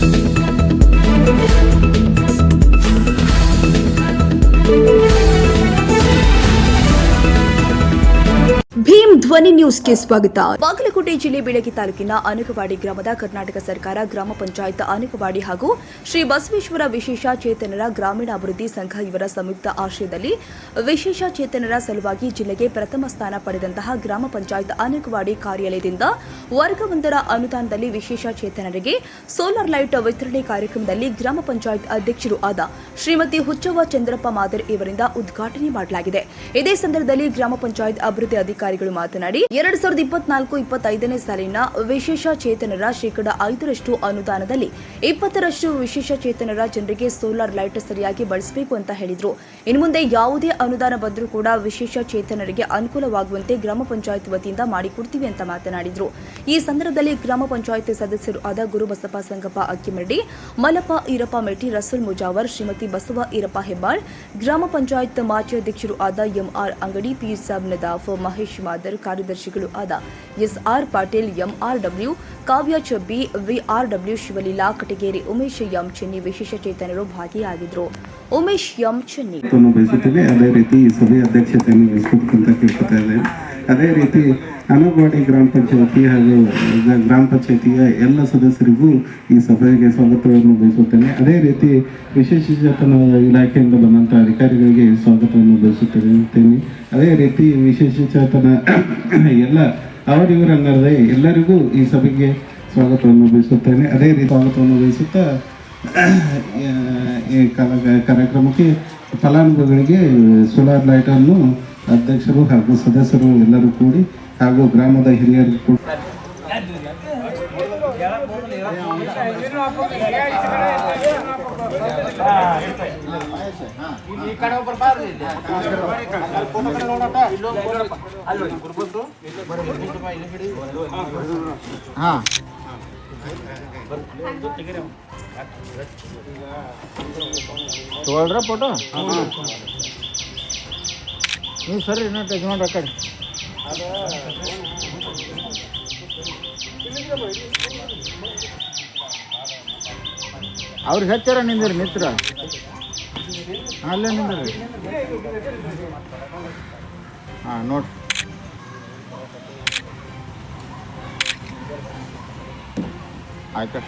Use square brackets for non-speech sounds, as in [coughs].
Thank you. ಧ್ವನಿ ನ್ಯೂಸ್ಗೆ ಸ್ವಾಗತ. ಬಾಗಲಕೋಟೆ ಜಿಲ್ಲೆ ಬೆಳಗಿ ತಾಲೂಕಿನ ಅನಕವಾಡಿ ಗ್ರಾಮದ ಕರ್ನಾಟಕ ಸರ್ಕಾರ ಗ್ರಾಮ ಪಂಚಾಯತ್ ಅನಕವಾಡಿ ಹಾಗೂ ಶ್ರೀ ಬಸವೇಶ್ವರ ವಿಶೇಷ ಚೇತನರ ಗ್ರಾಮೀಣಾಭಿವೃದ್ಧಿ ಸಂಘ ಇವರ ಸಂಯುಕ್ತ ಆಶ್ರಯದಲ್ಲಿ ವಿಶೇಷ ಚೇತನರ ಸಲುವಾಗಿ ಜಿಲ್ಲೆಗೆ ಪ್ರಥಮ ಸ್ಥಾನ ಪಡೆದಂತಹ ಗ್ರಾಮ ಪಂಚಾಯತ್ ಅನಕವಾಡಿ ಕಾರ್ಯಾಲಯದಿಂದ ವರ್ಗವೊಂದರ ಅನುದಾನದಲ್ಲಿ ವಿಶೇಷ ಚೇತನರಿಗೆ ಸೋಲಾರ್ ಲೈಟ್ ವಿತರಣೆ ಕಾರ್ಯಕ್ರಮದಲ್ಲಿ ಗ್ರಾಮ ಪಂಚಾಯತ್ ಅಧ್ಯಕ್ಷರು ಆದ ಶ್ರೀಮತಿ ಹುಚ್ಚವ್ವ ಚಂದ್ರಪ್ಪ ಮಾದರ್ ಇವರಿಂದ ಉದ್ಘಾಟನೆ ಮಾಡಲಾಗಿದೆ. ಇದೇ ಸಂದರ್ಭದಲ್ಲಿ ಗ್ರಾಮ ಪಂಚಾಯತ್ ಅಭಿವೃದ್ಧಿ ಅಧಿಕಾರಿಗಳು ಮಾತನಾಡಿ ಎರಡ್ ಸಾವಿರದ ಇಪ್ಪತ್ನಾಲ್ಕು ಇಪ್ಪತ್ತೈದನೇ ಸಾಲಿನ ವಿಶೇಷ ಚೇತನರ ಶೇಕಡ ಐದರಷ್ಟು ಅನುದಾನದಲ್ಲಿ ಇಪ್ಪತ್ತರಷ್ಟು ವಿಶೇಷ ಚೇತನರ ಜನರಿಗೆ ಸೋಲಾರ್ ಲೈಟ್ ಸರಿಯಾಗಿ ಬಳಸಬೇಕು ಅಂತ ಹೇಳಿದ್ರು. ಇನ್ನು ಮುಂದೆ ಯಾವುದೇ ಅನುದಾನ ಬಂದರೂ ಕೂಡ ವಿಶೇಷ ಚೇತನರಿಗೆ ಅನುಕೂಲವಾಗುವಂತೆ ಗ್ರಾಮ ಪಂಚಾಯತ್ ವತಿಯಿಂದ ಮಾಡಿಕೊಡ್ತೀವಿ ಅಂತ ಮಾತನಾಡಿದ್ರು. ಈ ಸಂದರ್ಭದಲ್ಲಿ ಗ್ರಾಮ ಪಂಚಾಯತ್ ಸದಸ್ಯರು ಆದ ಗುರುಬಸಪ್ಪ ಸಂಗಪ್ಪ ಅಕ್ಕಿಮರಡಿ ಮಲಪ ಈರಪ್ಪ ಮೆಟ್ಟಿ, ರಸೂಲ್ ಮುಜಾವರ್, ಶ್ರೀಮತಿ ಬಸವ ಈರಪ್ಪ ಹೆಬ್ಬಾಳ್, ಗ್ರಾಮ ಪಂಚಾಯತ್ ಮಾಜಿ ಅಧ್ಯಕ್ಷರು ಆದ ಎಂಆರ್ ಅಂಗಡಿ, ಪೀರ್ ಸಾಬ್ ನದಾಫ್, ಮಹೇಶ್ ಮಾದರ್ ಕಾರ್ಯದರ್ಶಿಗಳು ಆದ S R Patil, MRW, Kavya Chabbi, VRW Shivaleela, Katageri Umesh, M Chenni ವಿಶೇಷ ಚೇತನರು ಭಾಗಿಯಾಗಿದ್ರು. ಉಮೇಶ್, ಎಂ ಚೆನ್ನಿ. ಅದೇ ರೀತಿ ಸಭೆ ಅಧ್ಯಕ್ಷತೆಯನ್ನು ಅದೇ ರೀತಿ ಅನಗವಾಡಿ ಗ್ರಾಮ ಪಂಚಾಯತಿ ಹಾಗೂ ಗ್ರಾಮ ಪಂಚಾಯತಿಯ ಎಲ್ಲ ಸದಸ್ಯರಿಗೂ ಈ ಸಭೆಗೆ ಸ್ವಾಗತವನ್ನು ಬಯಸುತ್ತೇನೆ. ಅದೇ ರೀತಿ ವಿಶೇಷ ಚೇತನ ಇಲಾಖೆಯಿಂದ ಬಂದಂಥ ಅಧಿಕಾರಿಗಳಿಗೆ ಸ್ವಾಗತವನ್ನು ಬಯಸುತ್ತೇನೆ. ಅದೇ ರೀತಿ ವಿಶೇಷ ಚೇತನ [coughs] ಎಲ್ಲ ಅವರಿವರಲ್ಲದೆ ಎಲ್ಲರಿಗೂ ಈ ಸಭೆಗೆ ಸ್ವಾಗತವನ್ನು ಬಯಸುತ್ತೇನೆ. ಅದೇ ರೀತಿ ಸ್ವಾಗತವನ್ನು ಬಯಸುತ್ತಾ [coughs] ಈ ಕಲ- ಕಾರ್ಯಕ್ರಮಕ್ಕೆ ಫಲಾನುಭವಿಗಳಿಗೆ ಸೋಲಾರ್ ಲೈಟನ್ನು ಅಧ್ಯಕ್ಷರು ಹಾಗೂ ಸದಸ್ಯರು ಎಲ್ಲರೂ ಕೂಡಿ ಹಾಗೂ ಗ್ರಾಮದ ಹಿರಿಯರು ಕೂಡ. ಹಾ ತಗೊಳ್ರ ಫೋಟೋ ನೀವು ಸರಿ ನೋಡ್ರಿ ಕಡೆ ಅವ್ರಿಗೆ ಹಚ್ಚಾರ ನಿಂದಿರಿ ಮಿತ್ರ ಅಲ್ಲೇ ನಿಂದಿರಿ ಹಾಂ ನೋಡಿ. ಆಯ್ತಾ?